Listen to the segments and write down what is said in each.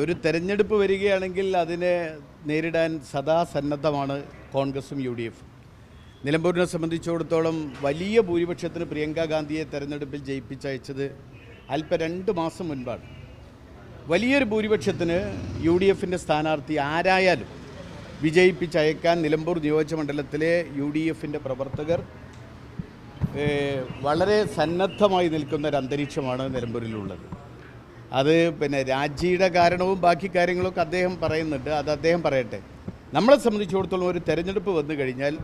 ഒരു തെരഞ്ഞെടുപ്പ് വരികയാണെങ്കിൽ അതിനെ നേരിടാൻ സദാ സന്നദ്ധമാണ് കോൺഗ്രസും യു ഡി എഫും. നിലമ്പൂരിനെ സംബന്ധിച്ചിടത്തോളം വലിയ ഭൂരിപക്ഷത്തിന് പ്രിയങ്ക ഗാന്ധിയെ തെരഞ്ഞെടുപ്പിൽ ജയിപ്പിച്ചയച്ചത് അല്പ രണ്ട് മാസം മുൻപാണ്. വലിയൊരു ഭൂരിപക്ഷത്തിന് യു ഡി എഫിന്റെ സ്ഥാനാർത്ഥി ആരായാലും വിജയിപ്പിച്ചയക്കാൻ നിലമ്പൂർ നിയോജകമണ്ഡലത്തിലെ യു ഡി എഫിന്റെ പ്രവർത്തകർ വളരെ സന്നദ്ധമായി നിൽക്കുന്ന ഒരു അന്തരീക്ഷമാണ് നിലമ്പൂരിലുള്ളത്. അത് പിന്നെ രാജിയുടെ കാരണവും ബാക്കി കാര്യങ്ങളൊക്കെ അദ്ദേഹം പറയുന്നുണ്ട്. അത് അദ്ദേഹം പറയട്ടെ. നമ്മളെ സംബന്ധിച്ചിടത്തോളം ഒരു തെരഞ്ഞെടുപ്പ് വന്നു കഴിഞ്ഞാൽ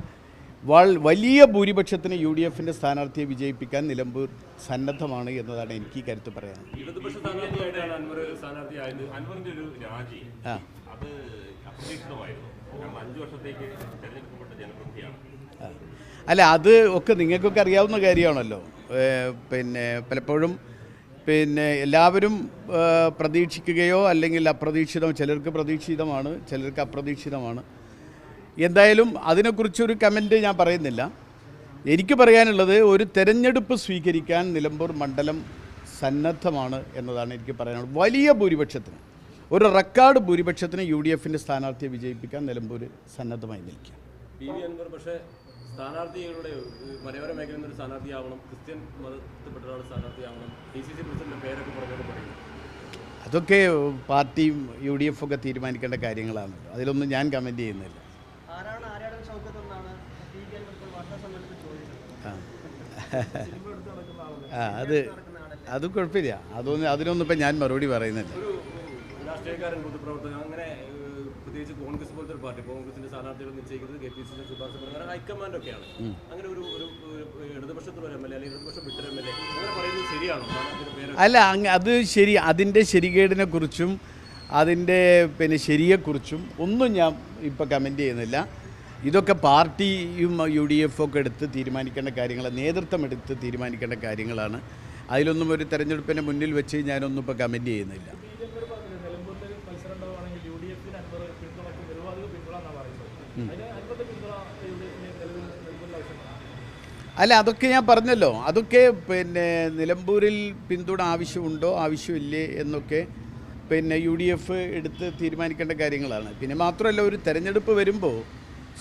വൾ വലിയ ഭൂരിപക്ഷത്തിന് യു ഡി എഫിന്റെ സ്ഥാനാർത്ഥിയെ വിജയിപ്പിക്കാൻ നിലമ്പൂർ സന്നദ്ധമാണ് എന്നതാണ് എനിക്ക് ഈ കരുത്ത് പറയാൻ. അല്ല അത് ഒക്കെ നിങ്ങൾക്കൊക്കെ അറിയാവുന്ന കാര്യമാണല്ലോ. പിന്നെ പലപ്പോഴും പിന്നെ എല്ലാവരും പ്രതീക്ഷിക്കുകയോ അല്ലെങ്കിൽ അപ്രതീക്ഷിതം ചിലർക്ക് പ്രതീക്ഷിതമാണ് ചിലർക്ക് അപ്രതീക്ഷിതമാണ്. എന്തായാലും അതിനെക്കുറിച്ചൊരു കമന്റ് ഞാൻ പറയുന്നില്ല. എനിക്ക് പറയാനുള്ളത് ഒരു തെരഞ്ഞെടുപ്പ് സ്വീകരിക്കാൻ നിലമ്പൂർ മണ്ഡലം സന്നദ്ധമാണ് എന്നതാണ് എനിക്ക് പറയാനുള്ളത്. വലിയ ഭൂരിപക്ഷത്തിന് ഒരു റെക്കോർഡ് ഭൂരിപക്ഷത്തിന് യു ഡി എഫിന്റെ സ്ഥാനാർത്ഥിയെ വിജയിപ്പിക്കാൻ നിലമ്പൂർ സന്നദ്ധമായി നിൽക്കുക പക്ഷേ സ്ഥാനാർത്ഥികളുടെ മലയോര മേഖലയിൽ നിന്നൊരു സ്ഥാനാർത്ഥിയാവണം ക്രിസ്ത്യൻ മതത്തിൽപ്പെട്ട ഒരാൾ സ്ഥാനാർത്ഥിയാവണം ഡി സി സി പ്രസിഡന്റിന്റെ പേരൊക്കെ പറഞ്ഞോട് പറയും. അതൊക്കെ പാർട്ടിയും യു ഡി എഫ് ഒക്കെ തീരുമാനിക്കേണ്ട കാര്യങ്ങളാണ്. അതിലൊന്നും ഞാൻ കമന്റ് ചെയ്യുന്നില്ല. ആ. അത് അത് കുഴപ്പമില്ല. അതൊന്നും അതിനൊന്നും ഇപ്പം ഞാൻ മറുപടി പറയുന്നില്ല. ഒരു രാഷ്ട്രീയക്കാരൻ പൊതുപ്രവർത്തകൻ അങ്ങനെ പ്രത്യേകിച്ച് കോൺഗ്രസ് പോലത്തെ ഒരു പാർട്ടി കോൺഗ്രസിന്റെ സ്ഥാനാർത്ഥികൾ നിശ്ചയിക്കുന്നത് കെ പി സി സി ശുപാർശ പ്രകാരം ഹൈക്കമാൻഡ് ഒക്കെയാണ് അങ്ങനെ ഒരു ഒരു ഇടതുപക്ഷത്തുള്ള ഒരു എം എൽ എ അല്ലെങ്കിൽ ഇടതുപക്ഷം വിട്ടൊരു എം എൽ എ അങ്ങനെ പറയുന്നത് ശരിയാണോ? അല്ല അത് ശരി അതിന്റെ ശരികേടിനെ കുറിച്ചും അതിന്റെ പിന്നെ ശരിയെക്കുറിച്ചും ഒന്നും ഞാൻ ഇപ്പോൾ കമന്റ് ചെയ്യുന്നില്ല. ഇതൊക്കെ പാർട്ടിയും യു ഡി എഫ് ഒക്കെ എടുത്ത് തീരുമാനിക്കേണ്ട കാര്യങ്ങൾ നേതൃത്വം എടുത്ത് തീരുമാനിക്കേണ്ട കാര്യങ്ങളാണ്. അതിലൊന്നും ഒരു തെരഞ്ഞെടുപ്പിന്റെ മുന്നിൽ വെച്ച് ഞാനൊന്നും ഇപ്പോൾ കമന്റ് ചെയ്യുന്നില്ല നിലമ്പൂരിൽ മത്സരം ഉണ്ടാവുകയാണെങ്കിൽ യു ഡി എഫിന് അൻവർ പിന്തുണക്കും നിരുപാധിക പിന്തുണ എന്നാണ് പറയുന്നത്. അതിന് അൻവറിന്റെ പിന്തുണ യു ഡി എഫിന് നിലവിൽ നിലമ്പൂരിൽ ആവശ്യമാണ് അല്ല അതൊക്കെ ഞാൻ പറഞ്ഞല്ലോ. അതൊക്കെ പിന്നെ നിലമ്പൂരിൽ പിന്തുണ ആവശ്യമുണ്ടോ ആവശ്യമില്ലേ എന്നൊക്കെ പിന്നെ യു ഡി എഫ് എടുത്ത് തീരുമാനിക്കേണ്ട കാര്യങ്ങളാണ്. പിന്നെ മാത്രമല്ല ഒരു തെരഞ്ഞെടുപ്പ് വരുമ്പോൾ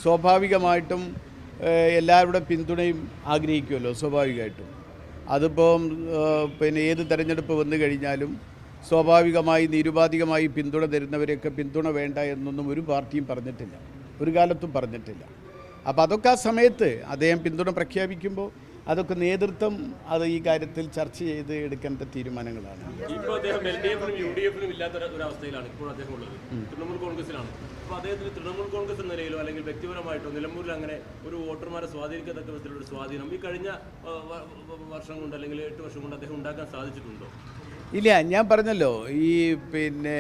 സ്വാഭാവികമായിട്ടും എല്ലാവരുടെ പിന്തുണയും ആഗ്രഹിക്കുമല്ലോ സ്വാഭാവികമായിട്ടും. അതിപ്പം പിന്നെ ഏത് തെരഞ്ഞെടുപ്പ് വന്നു കഴിഞ്ഞാലും സ്വാഭാവികമായി നിരുപാധികമായി പിന്തുണ തരുന്നവരെയൊക്കെ പിന്തുണ വേണ്ട എന്നൊന്നും ഒരു പാർട്ടിയും പറഞ്ഞിട്ടില്ല. ഒരു കാലത്തും പറഞ്ഞിട്ടില്ല. അപ്പോൾ അതൊക്കെ ആ സമയത്ത് അദ്ദേഹം പിന്തുണ പ്രഖ്യാപിക്കുമ്പോൾ അതൊക്കെ നേതൃത്വം അത് ഈ കാര്യത്തിൽ ചർച്ച ചെയ്ത് എടുക്കേണ്ട തീരുമാനങ്ങളാണ്. തൃണമൂൽ കോൺഗ്രസ് എന്ന നിലയിലോ അല്ലെങ്കിൽ വ്യക്തിപരമായിട്ടോ നിലമ്പൂരിൽ അങ്ങനെ ഒരു വോട്ടർമാരെ സ്വാധീനിക്കത്തക്ക വിധത്തിലുള്ള സ്വാധീനം ഈ കഴിഞ്ഞ വർഷം കൊണ്ട് അല്ലെങ്കിൽ എട്ട് വർഷം കൊണ്ട് അദ്ദേഹം ഉണ്ടാക്കാൻ സാധിച്ചിട്ടുണ്ടോ? ഇല്ല ഞാൻ പറഞ്ഞല്ലോ ഈ പിന്നെ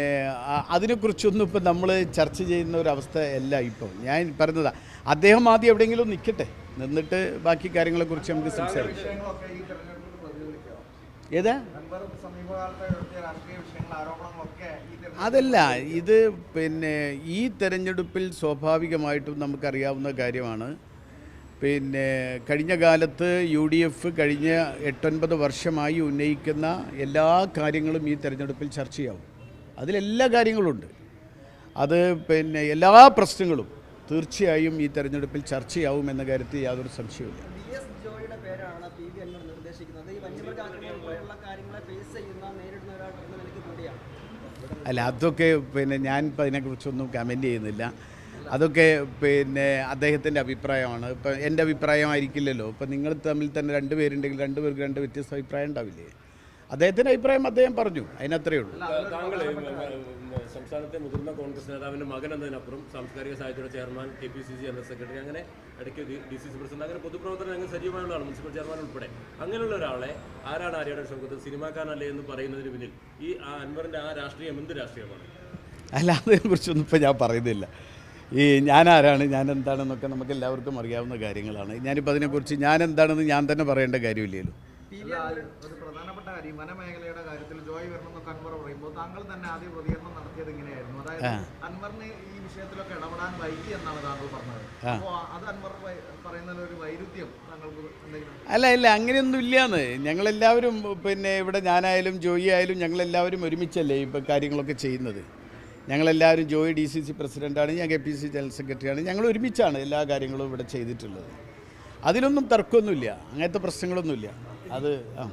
അതിനെക്കുറിച്ചൊന്നും ഇപ്പം നമ്മൾ ചർച്ച ചെയ്യുന്ന ഒരു അവസ്ഥ അല്ല ഇപ്പോൾ ഞാൻ പറഞ്ഞതാ അദ്ദേഹം ആദ്യം എവിടെയെങ്കിലും നിൽക്കട്ടെ നിന്നിട്ട് ബാക്കി കാര്യങ്ങളെക്കുറിച്ച് നമുക്ക് സംസാരിക്കാം. ഏതാ? അതല്ല ഇത് പിന്നെ ഈ തെരഞ്ഞെടുപ്പിൽ സ്വാഭാവികമായിട്ടും നമുക്കറിയാവുന്ന കാര്യമാണ്. പിന്നെ കഴിഞ്ഞ കാലത്ത് യു ഡി എഫ് കഴിഞ്ഞ എട്ടൊൻപത് വർഷമായി ഉന്നയിക്കുന്ന എല്ലാ കാര്യങ്ങളും ഈ തെരഞ്ഞെടുപ്പിൽ ചർച്ചയാവും. അതിലെല്ലാ കാര്യങ്ങളുണ്ട്. അത് പിന്നെ എല്ലാ പ്രശ്നങ്ങളും തീർച്ചയായും ഈ തെരഞ്ഞെടുപ്പിൽ ചർച്ചയാവും എന്ന കാര്യത്തിൽ യാതൊരു സംശയവുമില്ല. അല്ല അതൊക്കെ പിന്നെ ഞാൻ ഇപ്പം അതിനെക്കുറിച്ചൊന്നും കമന്റ് ചെയ്യുന്നില്ല. അതൊക്കെ പിന്നെ അദ്ദേഹത്തിന്റെ അഭിപ്രായമാണ്. ഇപ്പം എന്റെ അഭിപ്രായമായിരിക്കില്ലല്ലോ ഇപ്പം നിങ്ങൾ തമ്മിൽ തന്നെ രണ്ട് പേരുണ്ടെങ്കിൽ രണ്ട് പേർക്ക് രണ്ട് വ്യത്യസ്ത അഭിപ്രായം ഉണ്ടാവില്ലേ? അദ്ദേഹത്തിന്റെ അഭിപ്രായം അദ്ദേഹം പറഞ്ഞു. അതിനത്രയേ ഉള്ളൂ. സംസ്ഥാനത്തെ മുതിർന്ന കോൺഗ്രസ് നേതാവിന്റെ മകൻ എന്നതിനപ്പുറം സാംസ്കാരിക സാഹിത്യയുടെ chairman K P C C general secretary അങ്ങനെ ഇടയ്ക്ക് ഡി സി സി പ്രസിഡന്റ് അങ്ങനെ പൊതുപ്രവർത്തനം അങ്ങനെ സജീവമായുള്ള ആൾ മുനിസിപ്പൽ ചെയർമാൻ ഉൾപ്പെടെ. അങ്ങനെയുള്ള ഒരാളെ ആരാണ് ആര്യയുടെ ഷൗക്കത്ത് സിനിമാക്കാരനല്ലേ എന്ന് പറയുന്നതിന് പിന്നിൽ ഈ ആ അൻവറിന്റെ ആ രാഷ്ട്രീയം എന്ത് രാഷ്ട്രീയമാണ്? അല്ല അതിനെക്കുറിച്ചൊന്നും ഇപ്പം ഞാൻ പറയുന്നില്ല. ഈ ഞാൻ ആരാണ് ഞാൻ എന്താണെന്നൊക്കെ നമുക്ക് എല്ലാവർക്കും അറിയാവുന്ന കാര്യങ്ങളാണ്. ഞാനിപ്പോൾ അതിനെക്കുറിച്ച് ഞാൻ എന്താണെന്ന് ഞാൻ തന്നെ പറയേണ്ട കാര്യമില്ലല്ലോ. പ്രധാനപ്പെട്ട കാര്യം വനമേഖലയുടെ കാര്യത്തിൽ ജോയ് വരണമെന്നൊക്കെ അൻവർ പറയുമ്പോൾ താങ്കൾ തന്നെ ആദ്യം പ്രതികരണം നടത്തിയത് ഇങ്ങനെയായിരുന്നു. അതായത് അൻവറിന് ഈ വിഷയത്തിലൊക്കെ ഇടപെടാൻ വൈകി എന്നാണ് താങ്കൾ പറഞ്ഞത്. അപ്പോൾ അത് അൻവർ വൈ- പറയുന്നതിൽ ഒരു വൈരുദ്ധ്യം താങ്കൾക്ക് എന്തെങ്കിലും അല്ല ഇല്ല അങ്ങനെയൊന്നും ഇല്ലയെന്ന് ഞങ്ങളെല്ലാവരും പിന്നെ ഇവിടെ ഞാനായാലും ജോയി ആയാലും ഞങ്ങളെല്ലാവരും ഒരുമിച്ചല്ലേ ഇപ്പം കാര്യങ്ങളൊക്കെ ചെയ്യുന്നത്? ഞങ്ങളെല്ലാവരും ജോയി ഡി സി സി പ്രസിഡന്റാണ് ഞാൻ കെ പി സി ജനറൽ സെക്രട്ടറിയാണ്. ഞങ്ങൾ ഒരുമിച്ചാണ് എല്ലാ കാര്യങ്ങളും ഇവിടെ ചെയ്തിട്ടുള്ളത്. അതിലൊന്നും തർക്കമൊന്നുമില്ല. അങ്ങനത്തെ പ്രശ്നങ്ങളൊന്നുമില്ല. അത് ആ.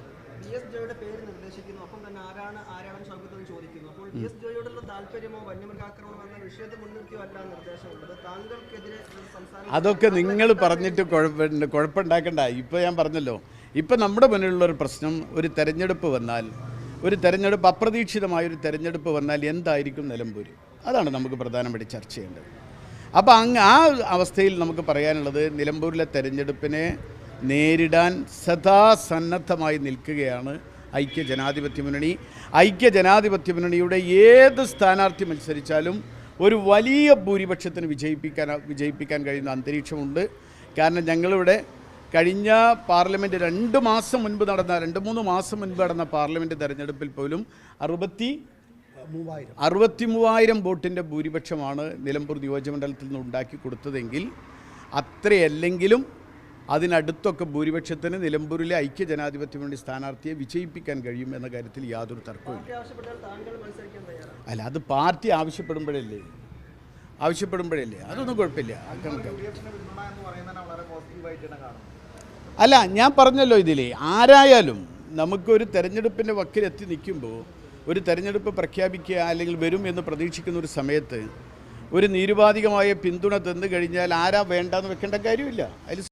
അതൊക്കെ നിങ്ങൾ പറഞ്ഞിട്ട് കുഴപ്പ കുഴപ്പമുണ്ടാക്കണ്ട. ഇപ്പോൾ ഞാൻ പറഞ്ഞല്ലോ. ഇപ്പം നമ്മുടെ മുന്നിലുള്ള ഒരു പ്രശ്നം ഒരു തെരഞ്ഞെടുപ്പ് വന്നാൽ ഒരു തെരഞ്ഞെടുപ്പ് അപ്രതീക്ഷിതമായൊരു തെരഞ്ഞെടുപ്പ് വന്നാൽ എന്തായിരിക്കും നിലമ്പൂർ അതാണ് നമുക്ക് പ്രധാനമായിട്ട് ചർച്ച ചെയ്യേണ്ടത്. അപ്പോൾ അങ്ങ് ആ അവസ്ഥയിൽ നമുക്ക് പറയാനുള്ളത് നിലമ്പൂരിലെ തെരഞ്ഞെടുപ്പിനെ നേരിടാൻ സദാസന്നദ്ധമായി നിൽക്കുകയാണ് ഐക്യ ജനാധിപത്യ മുന്നണി. ഐക്യ ജനാധിപത്യ മുന്നണിയുടെ ഏത് സ്ഥാനാർത്ഥി മത്സരിച്ചാലും ഒരു വലിയ ഭൂരിപക്ഷത്തിന് വിജയിപ്പിക്കാൻ വിജയിപ്പിക്കാൻ കഴിയുന്ന അന്തരീക്ഷമുണ്ട്. കാരണം ഞങ്ങളിവിടെ കഴിഞ്ഞ പാർലമെന്റ് രണ്ട് മാസം മുൻപ് നടന്ന രണ്ട് മൂന്ന് മാസം മുൻപ് നടന്ന പാർലമെന്റ് തെരഞ്ഞെടുപ്പിൽ പോലും അറുപത്തി അറുപത്തി മൂവായിരം വോട്ടിന്റെ ഭൂരിപക്ഷമാണ് നിലമ്പൂർ നിയോജകമണ്ഡലത്തിൽ നിന്ന് ഉണ്ടാക്കി കൊടുത്തതെങ്കിൽ അത്രയല്ലെങ്കിലും അതിനടുത്തൊക്കെ ഭൂരിപക്ഷത്തിന് നിലമ്പൂരിലെ ഐക്യ ജനാധിപത്യ മുന്നണി സ്ഥാനാർത്ഥിയെ വിജയിപ്പിക്കാൻ കഴിയും എന്ന കാര്യത്തിൽ യാതൊരു തർക്കവുമില്ല അല്ല അത് പാർട്ടി ആവശ്യപ്പെടുമ്പോഴല്ലേ? ആവശ്യപ്പെടുമ്പോഴല്ലേ? അതൊന്നും കുഴപ്പമില്ല. അല്ല ഞാൻ പറഞ്ഞല്ലോ ഇതിലേ ആരായാലും നമുക്കൊരു തെരഞ്ഞെടുപ്പിന്റെ വക്കിലെത്തി നിൽക്കുമ്പോൾ ഒരു തെരഞ്ഞെടുപ്പ് പ്രഖ്യാപിക്കുക അല്ലെങ്കിൽ വരും എന്ന് പ്രതീക്ഷിക്കുന്ന ഒരു സമയത്ത് ഒരു നിരുപാധികമായ പിന്തുണ തന്നു കഴിഞ്ഞാൽ ആരാ വേണ്ടെന്ന് വെക്കേണ്ട കാര്യമില്ല. അതിൽ